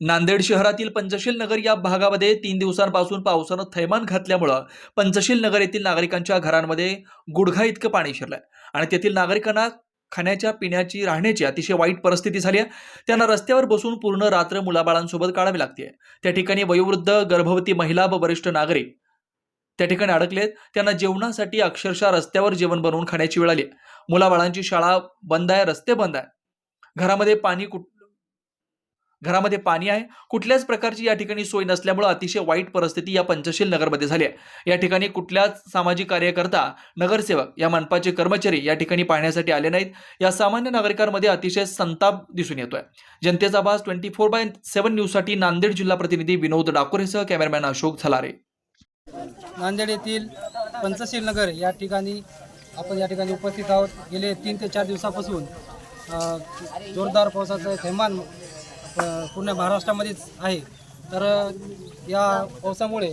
नांदेड शहरातील पंचशील नगर या भागामध्ये तीन दिवसांपासून पावसानं थैमान घातल्यामुळं पंचशील नगर येथील नागरिकांच्या घरांमध्ये गुडघा इतकं पाणी शिरलंय. आणि तेथील नागरिकांना खाण्याच्या पिण्याची राहण्याची अतिशय वाईट परिस्थिती झाली आहे. त्यांना रस्त्यावर बसून पूर्ण रात्र मुलाबाळांसोबत काढावी लागते त्या ठिकाणी वयोवृद्ध गर्भवती महिला व वरिष्ठ नागरिक त्या ठिकाणी अडकलेत. त्यांना जेवणासाठी अक्षरशः रस्त्यावर जेवण बनवून खाण्याची वेळ आली मुलाबाळांची शाळा बंद आहे रस्ते बंद आहे. घरामध्ये पाणी कुठ घरामध्ये पाणी आहे. कुठल्याच प्रकारची या ठिकाणी सोय नसल्यामुळे अतिशय वाईट परिस्थिती या पंचशील नगरमध्ये झाली आहे. या ठिकाणी कुठल्याच सामाजिक कार्यकर्ता नगरसेवक या मनपाचे कर्मचारी या ठिकाणी पाहण्यासाठी आले नाहीत. या सामान्य नागरिकांमध्ये अतिशय संताप दिसून येतोय. जनतेचा आवाज ट्वेंटी फोर बाय सेव्हन न्यूजसाठी नांदेड जिल्हा प्रतिनिधी विनोद डाकोरेसह कॅमेरामॅन अशोक झलारे. नांदेड येथील पंचशील नगर या ठिकाणी आपण या ठिकाणी उपस्थित आहोत. गेले तीन ते चार दिवसापासून जोरदार पावसाचं थैमान पूर्ण महाराष्ट्रामध्येच आहे. तर या पावसामुळे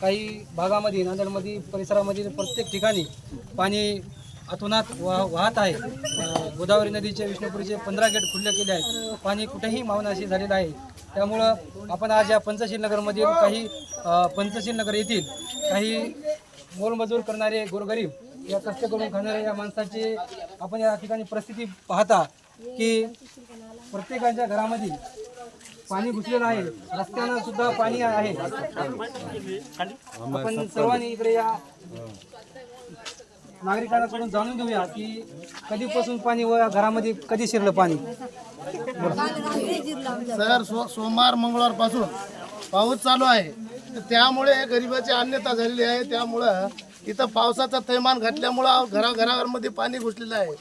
काही भागामध्ये नांदेडमध्ये परिसरामधील प्रत्येक ठिकाणी पाणी अतोनात वाह वाहत आहे. गोदावरी नदीचे विष्णुपुरीचे पंधरा गेट खुल्ले केले आहेत. पाणी कुठेही मावनाशी झालेलं आहे. त्यामुळं आपण आज या पंचशील नगरमधील काही अ, पंचशील नगर येथील काही मोलमजूर करणारे गोरगरीब या कष्ट करून खाणाऱ्या या माणसाची आपण या ठिकाणी परिस्थिती पाहता की प्रत्येकाच्या घरामध्ये पाणी घुसलेलं आहे. रस्त्यानं सुद्धा पाणी आहे. आपण सर्वांनी इकडे या नागरिकांकडून जाणून घेऊया की कधीपासून पाणी व घरामध्ये कधी शिरलं पाणी? सर सो सोमवार मंगळवारपासून पाऊस चालू आहे. त्यामुळे गरिबाची अन्यता झालेली आहे. त्यामुळं इथं पावसाचं थैमान घातल्यामुळं घराघरामध्ये पाणी घुसलेलं आहे.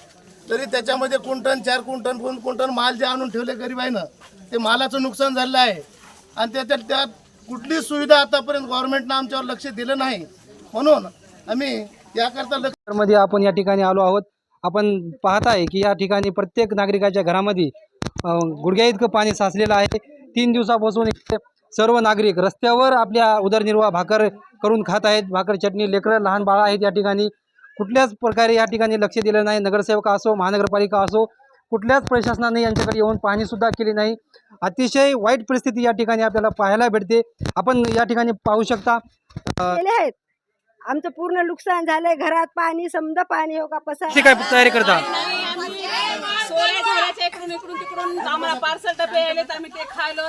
तरी त्याच्यामध्ये कुंटन चार कुंटन दोन कुंटन माल जे आणून ठेवले गरिबाईनं ते मालाचं नुकसान झालेलं आहे. आणि त्याच्यात त्यात कुठलीच सुविधा आतापर्यंत गव्हर्नमेंटनं आमच्यावर लक्ष दिलं नाही. म्हणून आम्ही याकरता लक्षमध्ये आपण या ठिकाणी आलो आहोत. आपण पाहत आहे की या ठिकाणी प्रत्येक नागरिकाच्या घरामध्ये गुडघ्या इतकं पाणी साचलेलं आहे. तीन दिवसापासून सर्व नागरिक रस्त्यावर आपल्या उदरनिर्वाह भाकर करून खात आहेत. भाकर चटणी लेकरं लहान बाळा आहेत या ठिकाणी. कुठल्याच प्रकारे या ठिकाणी लक्ष दिलं नाही. नगरसेवक असो महानगरपालिका असो कुठल्याच प्रशासनाने यांच्याकडे येऊन पाहणीसुद्धा केली नाही. अतिशय वाईट परिस्थिती या ठिकाणी आपल्याला पाहायला भेटते. आपण या ठिकाणी पाहू शकता आहेत. आमचं पूर्ण नुकसान झालंय. घरात पाणी समजा पाणी हो का पसा काय तयारी करता? इकडून तिकडून आम्हाला पार्सल डबे आले तर आम्ही ते खायलो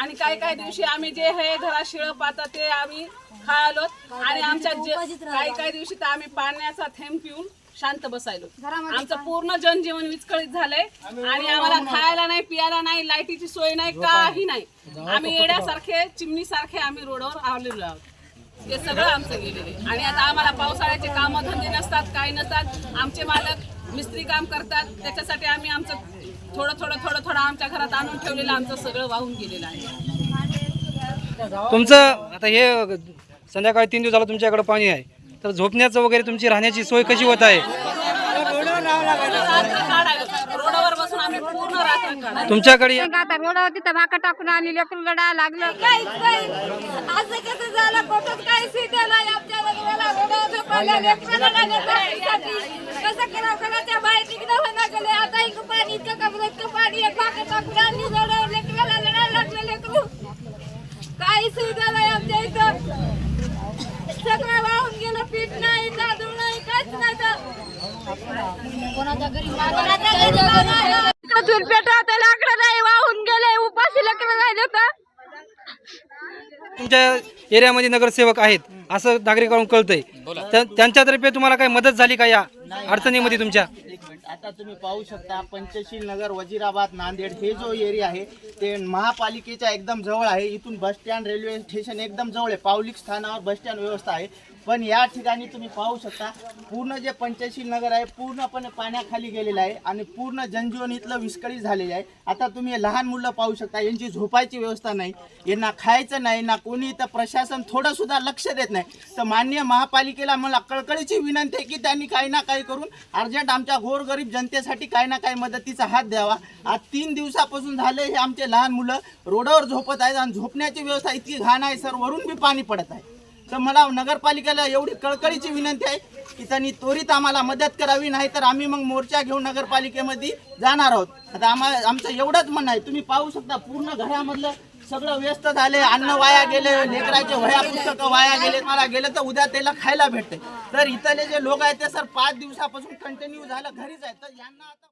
आणि काही काही दिवशी आम्ही जे हे घरात शिळ पाता ते आम्ही खायलो. आणि आमच्या जे काही काही दिवशी तर आम्ही पाण्याचा थेंब पिऊन शांत बसायलो. आमचं पूर्ण जनजीवन विस्कळीत झालंय. आणि आम्हाला खायला नाही पियाला नाही लाईटीची सोय नाही काही नाही. आम्ही येण्यासारखे चिमणी सारखे आम्ही रोडवर आलेलो आहोत. ते सगळं आमचं गेलेलं आणि आता आम्हाला पावसाळ्याचे काम धंदे नसतात काही नसतात. आमचे मालक मिस्त्री काम करतात. त्याच्यासाठी आम्ही आमचं थोडं थोडं थोडं थोडं आमच्या घरात आणून ठेवलेलं आमचं सगळं वाहून गेलेलं आहे. तुमचं आता हे संध्याकाळी तीन दिवस झालं तुमच्याकडे पाणी आहे. तर झोपण्याचं वगैरे तुमची राहण्याची सोय कशी होत आहे? रात्र काढायला रोडावर बसून आम्ही पूर्ण रात्र काढायला तुमच्याकडे आता रोडावर तिथं भाकर टाकून आणि लेकरू लढायला लागलं. काहीच नाही. असं कसं झालं? कुठंच काही सुविधा नाही आमच्या लग्नाला रोडावर झोपायला लेकराला लागत नाही. साठी. कसं करावं करायच्या बाहेर तिकडं होणार गेले आता इकडं पाणी इतकं लढायला लागलं लेकरू. काही सुविधा नाही आमच्या इथं. सगळं वाहून गेलं पीठ नाही तांदूळ नाही काहीच नाही तर. चूल पेटवता लाकडं नाही वाहून गेले उपाशी तर तुमच्या एरियामध्ये नगरसेवक आहेत असं नागरिकांकडून कळतंय. तर त्यांच्यातर्फे तुम्हाला काही मदत झाली का या अडचणीमध्ये तुमच्या? आता तुम्ही पाहू शकता पंचशील नगर वजीराबाद नांदेड हे जो एरिया आहे ते महापालिकेच्या एकदम जवळ आहे. इथून बस स्टँड रेल्वे स्टेशन एकदम जवळ आहे. पावलिक स्थानावर बस स्टँड व्यवस्था आहे. पण या ठिकाणी तुम्ही पाहू शकता पूर्ण जे पंचशील नगर आहे पूर्णपणे पाण्याखाली गेलेलं आहे आणि पूर्ण जनजीवन इथलं विस्कळीत झालेलं आहे. आता तुम्ही लहान मुलं पाहू शकता यांची झोपायची व्यवस्था नाही यांना खायचं नाही ना कोणी इथं प्रशासन थोडंसुद्धा लक्ष देत नाही. तर मान्य महापालिकेला मला कळकळीची विनंती आहे की त्यांनी काही ना काही करून अर्जंट आमच्या गोरगरीब जनतेसाठी काही ना काही मदतीचा हात द्यावा. आज तीन दिवसापासून झाले हे आमचे लहान मुलं रोडावर झोपत आहेत आणि झोपण्याची व्यवस्था इतकी घाण आहे सर वरून बी पाणी पडत आहे. तर मला नगरपालिकेला एवढी कळकळीची विनंती आहे की त्यांनी त्वरित आम्हाला मदत करावी नाही तर आम्ही मग मोर्चा घेऊन नगरपालिकेमध्ये जाणार आहोत. आता आम्हाला आमचं एवढंच म्हणणं आहे तुम्ही पाहू शकता पूर्ण घरामधलं सगळं व्यस्त झाले अन्न वाया गेले लेकराचे वह्या पुस्तकं वाया गेले मला गेले तर उद्या त्याला खायला भेटते. तर इथले जे लोक आहेत ते सर पाच दिवसापासून कंटिन्यू झालं घरीच आहेत. तर यांना आता